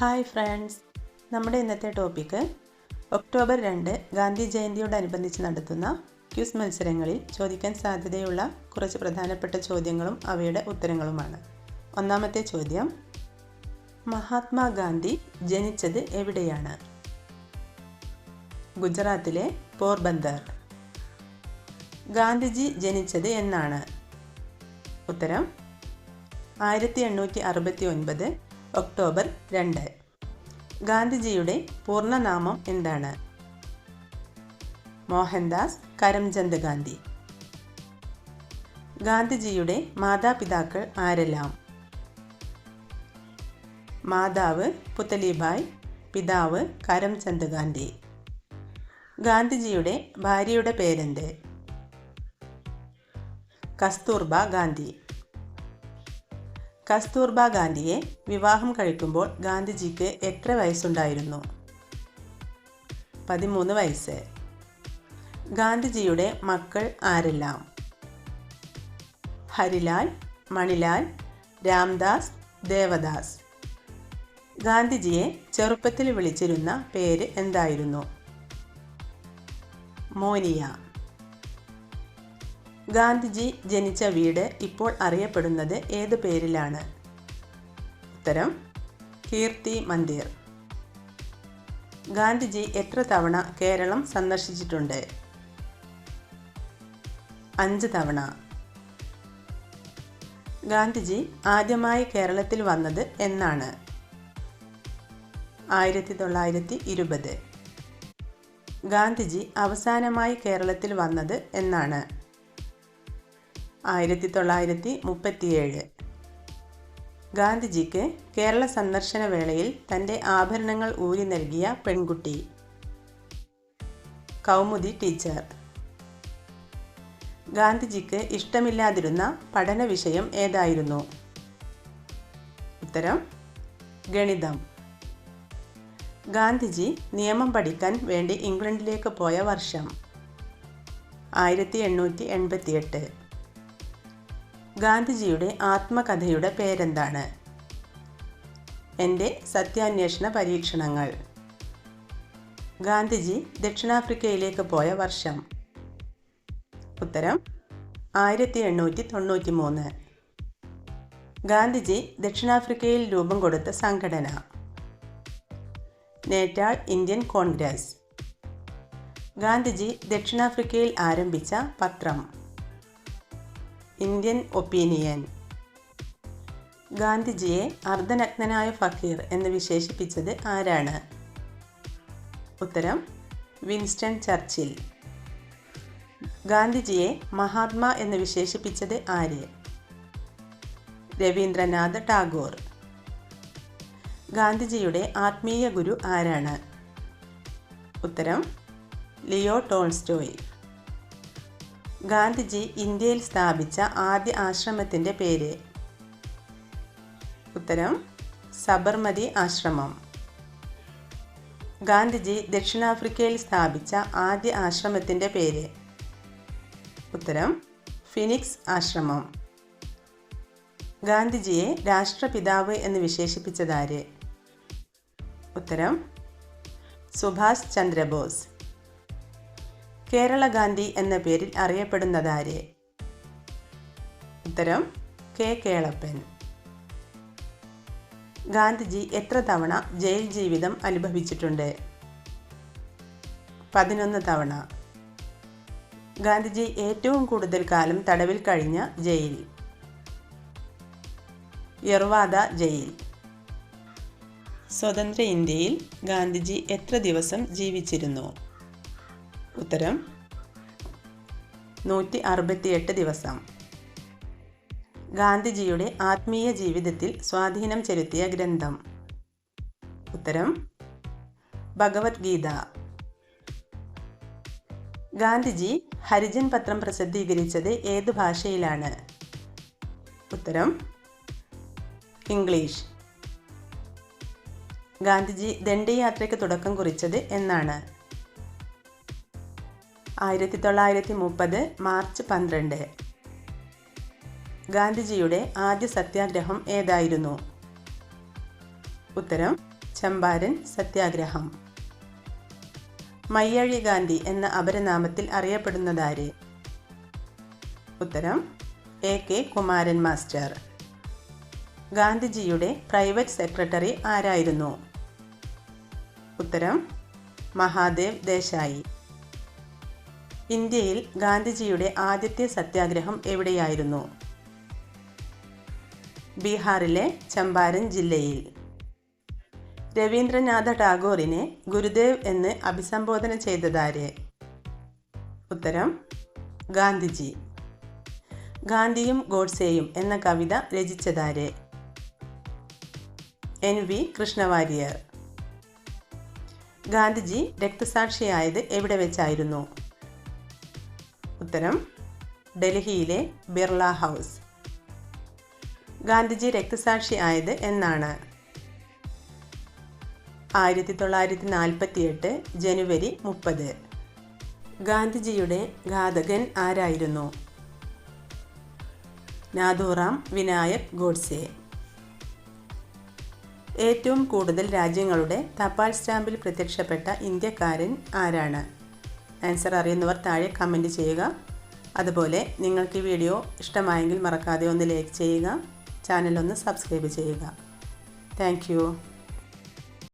Hi friends. നമ്മുടെ ഇന്നത്തെ topic October രണ്ട് ഗാന്ധി ജയന്തിയോടനുബന്ധിച്ച് നടത്തുന്ന ക്യൂസ് മത്സരങ്ങളിൽ ചോദിക്കാൻ സാധ്യതയുള്ള കുറച്ച് പ്രധാനപ്പെട്ട ചോദ്യങ്ങളും അവയുടെ ഉത്തരങ്ങളുമാണ്. ഒന്നാമത്തെ ചോദ്യം മഹാത്മാഗാന്ധി ജനിച്ചത് എവിടെയാണ്? ഗുജറാത്തിലെ പോർബന്ദർ. ഗാന്ധിജി ജനിച്ചത് എന്നാണ്. ഉത്തരം ആയിരത്തി എണ്ണൂറ്റി അറുപത്തി ഒൻപത് ഒക്ടോബർ രണ്ട്. ഗാന്ധിജിയുടെ പൂർണനാമം എന്താണ്? മോഹൻദാസ് കരംചന്ദ് ഗാന്ധി. ഗാന്ധിജിയുടെ മാതാപിതാക്കൾ ആരെല്ലാം? മാതാവ് പുത്തലിബായ് പിതാവ് കരംചന്ദ് ഗാന്ധി. ഗാന്ധിജിയുടെ ഭാര്യയുടെ പേരെന്ത്? കസ്തൂർബ ഗാന്ധി. കസ്തൂർബ ഗാന്ധിയെ വിവാഹം കഴിക്കുമ്പോൾ ഗാന്ധിജിക്ക് എത്ര വയസ്സുണ്ടായിരുന്നു. പതിമൂന്ന് വയസ്സ്. ഗാന്ധിജിയുടെ മക്കൾ ആരെല്ലാം? ഹരിലാൽ മണിലാൽ രാംദാസ് ദേവദാസ്. ഗാന്ധിജിയെ ചെറുപ്പത്തിൽ വിളിച്ചിരുന്ന പേര് എന്തായിരുന്നു? മോനിയ. ഗാന്ധിജി ജനിച്ച വീട് ഇപ്പോൾ അറിയപ്പെടുന്നത് ഏത് പേരിലാണ്? ഉത്തരം കീർത്തി മന്ദിർ. ഗാന്ധിജി എത്ര തവണ കേരളം സന്ദർശിച്ചിട്ടുണ്ട്? അഞ്ച് തവണ. ഗാന്ധിജി ആദ്യമായി കേരളത്തിൽ വന്നത് എന്നാണ്. ആയിരത്തി തൊള്ളായിരത്തി ഇരുപത്. ഗാന്ധിജി അവസാനമായി കേരളത്തിൽ വന്നത് എന്നാണ്. ആയിരത്തി തൊള്ളായിരത്തി മുപ്പത്തിയേഴ് ഗാന്ധിജിക്ക് കേരള സന്ദർശന വേളയിൽ തന്റെ ആഭരണങ്ങൾ ഊരി നൽകിയ പെൺകുട്ടി. കൗമുദി ടീച്ചർ. ഗാന്ധിജിക്ക് ഇഷ്ടമില്ലാതിരുന്ന പഠന വിഷയം ഏതായിരുന്നു? ഉത്തരം ഗണിതം. ഗാന്ധിജി നിയമം പഠിക്കാൻ വേണ്ടി ഇംഗ്ലണ്ടിലേക്ക് പോയ വർഷം. ആയിരത്തി എണ്ണൂറ്റി എൺപത്തിയെട്ട് ഗാന്ധിജിയുടെ ആത്മകഥയുടെ പേരെന്താണ്? എന്റെ സത്യാന്വേഷണ പരീക്ഷണങ്ങൾ. ഗാന്ധിജി ദക്ഷിണാഫ്രിക്കയിലേക്ക് പോയ വർഷം. ഉത്തരം ആയിരത്തി എണ്ണൂറ്റി തൊണ്ണൂറ്റി മൂന്ന് ഗാന്ധിജി ദക്ഷിണാഫ്രിക്കയിൽ രൂപം കൊടുത്ത സംഘടന. Natal Indian Congress. ഗാന്ധിജി ദക്ഷിണാഫ്രിക്കയിൽ ആരംഭിച്ച പത്രം. Indian Opinion. ഗാന്ധിജിയെ അർദ്ധനഗ്നനായ ഫക്കീർ എന്ന് വിശേഷിപ്പിച്ചത് ആരാണ്? ഉത്തരം വിൻസ്റ്റൺ ചർച്ചിൽ. ഗാന്ധിജിയെ മഹാത്മാ എന്ന് വിശേഷിപ്പിച്ചത് ആര്? രവീന്ദ്രനാഥ് ടാഗോർ. ഗാന്ധിജിയുടെ ആത്മീയ ഗുരു ആരാണ്? ഉത്തരം ലിയോ ടോൾസ്റ്റോയ്. ഗാന്ധിജി ഇന്ത്യയിൽ സ്ഥാപിച്ച ആദ്യ ആശ്രമത്തിന്റെ പേര്. ഉത്തരം സബർമതി ആശ്രമം. ഗാന്ധിജി ദക്ഷിണാഫ്രിക്കയിൽ സ്ഥാപിച്ച ആദ്യ ആശ്രമത്തിന്റെ പേര്. ഉത്തരം ഫിനിക്സ് ആശ്രമം. ഗാന്ധിജിയെ രാഷ്ട്രപിതാവ് എന്ന് വിശേഷിപ്പിച്ചതാര്? ഉത്തരം സുഭാഷ് ചന്ദ്രബോസ്. കേരള ഗാന്ധി എന്ന പേരിൽ അറിയപ്പെടുന്നതാര്? ഉത്തരം കെ കേളപ്പൻ. ഗാന്ധിജി എത്ര തവണ ജയിൽ ജീവിതം അനുഭവിച്ചിട്ടുണ്ട്? പതിനൊന്ന് തവണ. ഗാന്ധിജി ഏറ്റവും കൂടുതൽ കാലം തടവിൽ കഴിഞ്ഞ ജയിൽ. യർവാദ ജയിൽ. സ്വതന്ത്ര ഇന്ത്യയിൽ ഗാന്ധിജി എത്ര ദിവസം ജീവിച്ചിരുന്നു? ഉത്തരം നൂറ്റി അറുപത്തിയെട്ട് ദിവസം. ഗാന്ധിജിയുടെ ആത്മീയ ജീവിതത്തിൽ സ്വാധീനം ചെലുത്തിയ ഗ്രന്ഥം. ഉത്തരം ഭഗവത്ഗീത. ഗാന്ധിജി ഹരിജൻ പത്രം പ്രസിദ്ധീകരിച്ചത് ഏത് ഭാഷയിലാണ്? ഉത്തരം ഇംഗ്ലീഷ്. ഗാന്ധിജി ദണ്ഡിയാത്രയ്ക്ക് തുടക്കം കുറിച്ചത് എന്നാണ്. ആയിരത്തി തൊള്ളായിരത്തി മുപ്പത് മാർച്ച് പന്ത്രണ്ട്. ഗാന്ധിജിയുടെ ആദ്യ സത്യാഗ്രഹം ഏതായിരുന്നു? ഉത്തരം ചമ്പാരൻ സത്യാഗ്രഹം. മയ്യഴി ഗാന്ധി എന്ന അപരനാമത്തിൽ അറിയപ്പെടുന്നതാര്? ഉത്തരം എ കെ കുമാരൻ മാസ്റ്റർ. ഗാന്ധിജിയുടെ പ്രൈവറ്റ് സെക്രട്ടറി ആരായിരുന്നു? ഉത്തരം മഹാദേവ് ദേശായി. ഇന്ത്യയിൽ ഗാന്ധിജിയുടെ ആദ്യത്തെ സത്യാഗ്രഹം എവിടെയായിരുന്നു? ബീഹാറിലെ ചമ്പാരൻ ജില്ലയിൽ. രവീന്ദ്രനാഥ ടാഗോറിനെ ഗുരുദേവ് എന്ന് അഭിസംബോധന ചെയ്തതാര്? ഉത്തരം ഗാന്ധിജി. ഗാന്ധിയും ഗോഡ്സേയും എന്ന കവിത രചിച്ചതാര്? N V Krishna Warrier. Gandhiji രക്തസാക്ഷിയായത് എവിടെ വെച്ചായിരുന്നു? ഉത്തരം ഡൽഹിയിലെ ബിർള ഹൗസ്. ഗാന്ധിജി രക്തസാക്ഷി ആയത് എന്നാണ്. ആയിരത്തി തൊള്ളായിരത്തി നാൽപ്പത്തി എട്ട് ജനുവരി മുപ്പത്. ഗാന്ധിജിയുടെ ഘാതകൻ ആരായിരുന്നു? നാഥുറാം വിനായക് ഗോഡ്സെ. ഏറ്റവും കൂടുതൽ രാജ്യങ്ങളുടെ തപാൽ സ്റ്റാമ്പിൽ പ്രത്യക്ഷപ്പെട്ട ഇന്ത്യക്കാരൻ ആരാണ്? ആൻസർ അറിയുന്നവർ താഴെ കമന്റ് ചെയ്യുക. അതുപോലെ നിങ്ങൾക്ക് ഈ വീഡിയോ ഇഷ്ടമായെങ്കിൽ മറക്കാതെ ഒന്ന് ലൈക്ക് ചെയ്യുക. ചാനലൊന്ന് സബ്സ്ക്രൈബ് ചെയ്യുക. താങ്ക്